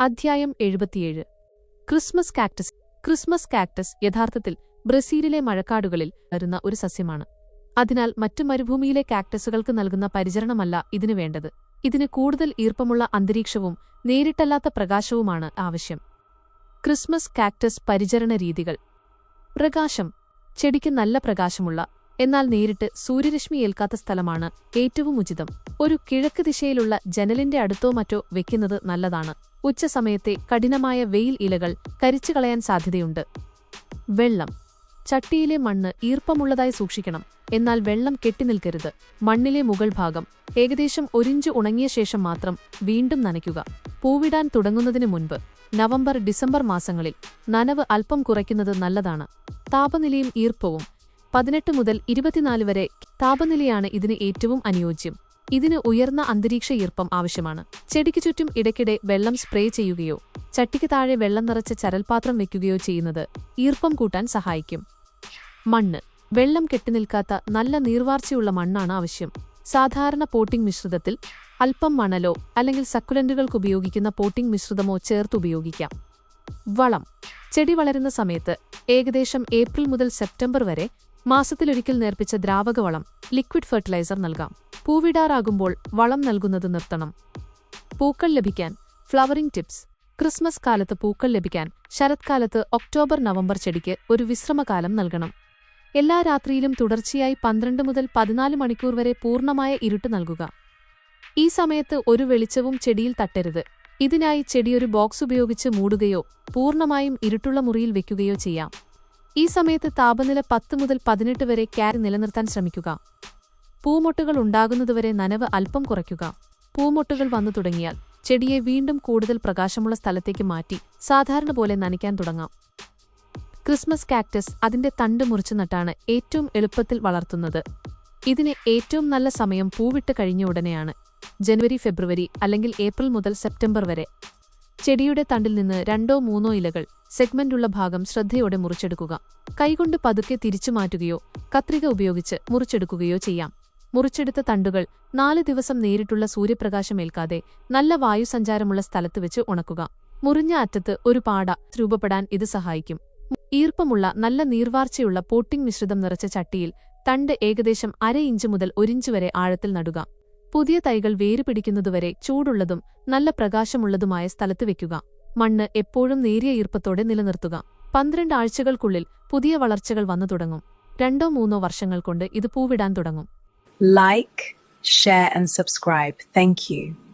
അധ്യായം എഴുപത്തിയേഴ്. Christmas cactus Christmas cactus യഥാർത്ഥത്തിൽ ബ്രസീലിലെ മഴക്കാടുകളിൽ വരുന്ന ഒരു സസ്യമാണ്. അതിനാൽ മറ്റു മരുഭൂമിയിലെ കാക്ടസുകൾക്ക് നൽകുന്ന പരിചരണമല്ല ഇതിനു വേണ്ടത്. ഇതിന് കൂടുതൽ ഈർപ്പമുള്ള അന്തരീക്ഷവും നേരിട്ടല്ലാത്ത പ്രകാശവുമാണ് ആവശ്യം. ക്രിസ്മസ് കാക്ടസ് പരിചരണ രീതികൾ. പ്രകാശം ചെടിക്ക് നല്ല പ്രകാശമുള്ള എന്നാൽ നേരിട്ട് സൂര്യരശ്മി ഏൽക്കാത്ത സ്ഥലമാണ് ഏറ്റവും ഉചിതം. ഒരു കിഴക്ക് ദിശയിലുള്ള ജനലിന്റെ അടുത്തോ മറ്റോ വെക്കുന്നത് നല്ലതാണ്. ഉച്ചസമയത്തെ കഠിനമായ വെയിൽ ഇലകൾ കരിച്ചു കളയാൻ സാധ്യതയുണ്ട്. വെള്ളം. ചട്ടിയിലെ മണ്ണ് ഈർപ്പമുള്ളതായി സൂക്ഷിക്കണം. എന്നാൽ വെള്ളം കെട്ടിനിൽക്കരുത് മണ്ണിലെ മുകൾ ഭാഗം ഏകദേശം ഒരിഞ്ച് ഉണങ്ങിയ ശേഷം മാത്രം വീണ്ടും നനയ്ക്കുക. പൂവിടാൻ തുടങ്ങുന്നതിന് മുൻപ് നവംബർ ഡിസംബർ മാസങ്ങളിൽ നനവ് അല്പം കുറയ്ക്കുന്നത് നല്ലതാണ്. താപനിലയും ഈർപ്പവും പതിനെട്ട് മുതൽ ഇരുപത്തിനാല് വരെ താപനിലയാണ് ഇതിന് ഏറ്റവും അനുയോജ്യം. ഇതിന് ഉയർന്ന അന്തരീക്ഷ ഈർപ്പം ആവശ്യമാണ്. ചെടിക്ക് ചുറ്റും ഇടയ്ക്കിടെ വെള്ളം സ്പ്രേ ചെയ്യുകയോ ചട്ടിക്ക് താഴെ വെള്ളം നിറച്ച ചരൽപാത്രം വെക്കുകയോ ചെയ്യുന്നത് ഈർപ്പം കൂട്ടാൻ സഹായിക്കും. മണ്ണ്. വെള്ളം കെട്ടിനിൽക്കാത്ത നല്ല നീർവാർച്ചയുള്ള മണ്ണാണ് ആവശ്യം. സാധാരണ പോട്ടിംഗ് മിശ്രിതത്തിൽ അല്പം മണലോ അല്ലെങ്കിൽ സക്കുലന്റുകൾക്ക് ഉപയോഗിക്കുന്ന പോട്ടിംഗ് മിശ്രിതമോ ചേർത്ത് ഉപയോഗിക്കാം. വളം. ചെടി വളരുന്ന സമയത്ത് ഏകദേശം ഏപ്രിൽ മുതൽ സെപ്റ്റംബർ വരെ മാസത്തിലൊരിക്കൽ നേർപ്പിച്ച ദ്രാവകവളം ലിക്വിഡ് ഫെർട്ടിലൈസർ നൽകാം. പൂവിടാറാകുമ്പോൾ വളം നൽകുന്നത് നിർത്തണം. പൂക്കൾ ലഭിക്കാൻ ഫ്ലവറിംഗ് ടിപ്സ് ക്രിസ്മസ് കാലത്ത് പൂക്കൾ ലഭിക്കാൻ ശരത്കാലത്ത് ഒക്ടോബർ നവംബർ ചെടിക്ക് ഒരു വിശ്രമകാലം നൽകണം. എല്ലാ രാത്രിയിലും തുടർച്ചയായി പന്ത്രണ്ട് മുതൽ പതിനാല് മണിക്കൂർ വരെ പൂർണമായ ഇരുട്ട് നൽകുക. ഈ സമയത്ത് ഒരു വെളിച്ചവും ചെടിയിൽ തട്ടരുത്. ഇതിനായി ചെടിയൊരു ബോക്സ് ഉപയോഗിച്ച് മൂടുകയോ പൂർണമായും ഇരുട്ടുള്ള മുറിയിൽ വെക്കുകയോ ചെയ്യാം. ഈ സമയത്ത് താപനില പത്ത് മുതൽ പതിനെട്ട് വരെ ക്യാരി നിലനിർത്താൻ ശ്രമിക്കുക. പൂമൊട്ടുകൾ ഉണ്ടാകുന്നതുവരെ നനവ് അല്പം കുറയ്ക്കുക. പൂമൊട്ടുകൾ വന്നു തുടങ്ങിയാൽ ചെടിയെ വീണ്ടും കൂടുതൽ പ്രകാശമുള്ള സ്ഥലത്തേക്ക് മാറ്റി സാധാരണ പോലെ നനയ്ക്കാൻ തുടങ്ങാം. ക്രിസ്മസ് കാക്ടസ് അതിന്റെ തണ്ട് മുറിച്ചു നട്ടാണ് ഏറ്റവും എളുപ്പത്തിൽ വളർത്തുന്നത്. ഇതിന് ഏറ്റവും നല്ല സമയം പൂവിട്ട് കഴിഞ്ഞ ഉടനെയാണ്. ജനുവരി ഫെബ്രുവരി അല്ലെങ്കിൽ ഏപ്രിൽ മുതൽ സെപ്റ്റംബർ വരെ. ചെടിയുടെ തണ്ടിൽ നിന്ന് രണ്ടോ മൂന്നോ ഇലകൾ സെഗ്മെന്റുള്ള ഭാഗം ശ്രദ്ധയോടെ മുറിച്ചെടുക്കുക. കൈകൊണ്ട് പതുക്കെ തിരിച്ചു മാറ്റുകയോ കത്രിക ഉപയോഗിച്ച് മുറിച്ചെടുക്കുകയോ ചെയ്യാം. മുറിച്ചെടുത്ത തണ്ടുകൾ നാല് ദിവസം നേരിട്ടുള്ള സൂര്യപ്രകാശമേൽക്കാതെ നല്ല വായുസഞ്ചാരമുള്ള സ്ഥലത്ത് വെച്ച് ഉണക്കുക. മുറിഞ്ഞ അറ്റത്ത് ഒരു പാട രൂപപ്പെടാൻ ഇത് സഹായിക്കും. ഈർപ്പമുള്ള നല്ല നീർവാർച്ചയുള്ള പോട്ടിംഗ് മിശ്രിതം നിറച്ച ചട്ടിയിൽ തണ്ട് ഏകദേശം അര ഇഞ്ച് മുതൽ ഒരിഞ്ച് വരെ ആഴത്തിൽ നടുക. പുതിയ തൈകൾ വേര് പിടിക്കുന്നതുവരെ ചൂടുള്ളതും നല്ല പ്രകാശമുള്ളതുമായ സ്ഥലത്ത് വെക്കുക. മണ്ണ് എപ്പോഴും നേരിയ ഈർപ്പത്തോടെ നിലനിർത്തുക. പന്ത്രണ്ട് ആഴ്ചകൾക്കുള്ളിൽ പുതിയ വളർച്ചകൾ വന്നു തുടങ്ങും. രണ്ടോ മൂന്നോ വർഷങ്ങൾ കൊണ്ട് ഇത് പൂവിടാൻ തുടങ്ങും. Like share and subscribe thank you.